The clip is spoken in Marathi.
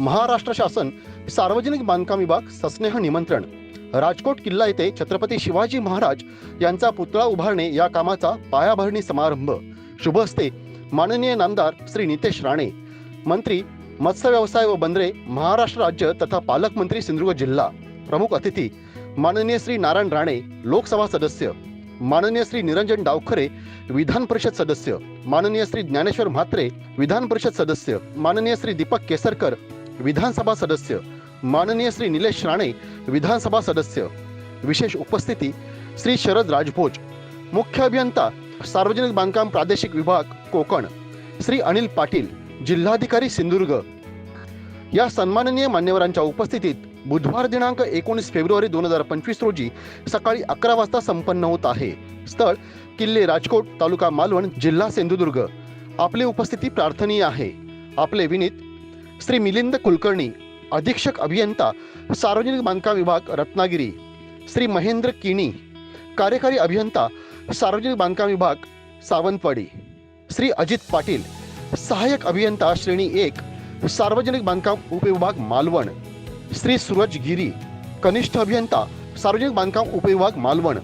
महाराष्ट्र शासन सार्वजनिक बांधकाम विभाग सस्नेह निमंत्रण. राजकोट किल्ला येथे छत्रपती शिवाजी महाराज यांचा पुतळा उभारणे या कामाचा पायाभरणी समारंभ. शुभ हस्ते माननीय नामदार श्री नितेश राणे. मंत्री मत्स्य व्यवसाय व बंदरे महाराष्ट्र राज्य तथा पालकमंत्री सिंधुदुर्ग जिल्हा. प्रमुख अतिथी. माननीय श्री नारायण राणे लोकसभा सदस्य. माननीय श्री निरंजन डावखरे विधान परिषद सदस्य. माननीय श्री ज्ञानेश्वर म्हात्रे विधान परिषद सदस्य. माननीय श्री दीपक केसरकर विधानसभा सदस्य. माननीय श्री निलेश राणे विधानसभा सदस्य. विशेष उपस्थिती श्री शरद राजभोज. मुख्य अभियंता सार्वजनिक बांधकाम प्रादेशिक विभाग कोकण. श्री अनिल पाटील जिल्हाधिकारी सिंधुदुर्ग. या सन्माननीय मान्यवरांच्या उपस्थितीत बुधवार दिनांक एकोणीस फेब्रुवारी दोन हजार पंचवीस रोजी सकाळी अकरा वाजता संपन्न होत आहे. स्थळ किल्ले राजकोट तालुका मालवण जिल्हा सिंधुदुर्ग. आपली उपस्थिती प्रार्थनीय आहे. आपले विनीत श्री मिलिंद कुलकर्णी, अधीक्षक अभियंता, सार्वजनिक बांधकाम विभाग, रत्नागिरी. श्री महेंद्र किणी, कार्यकारी अभियंता, सार्वजनिक बांधकाम विभाग, सावंतवाडी. श्री अजित पाटील सहाय्यक अभियंता श्रेणी एक, सार्वजनिक बांधकाम उपविभाग मालवण. श्री सूरज गिरी, कनिष्ठ अभियंता, सार्वजनिक बांधकाम उपविभाग मालवण.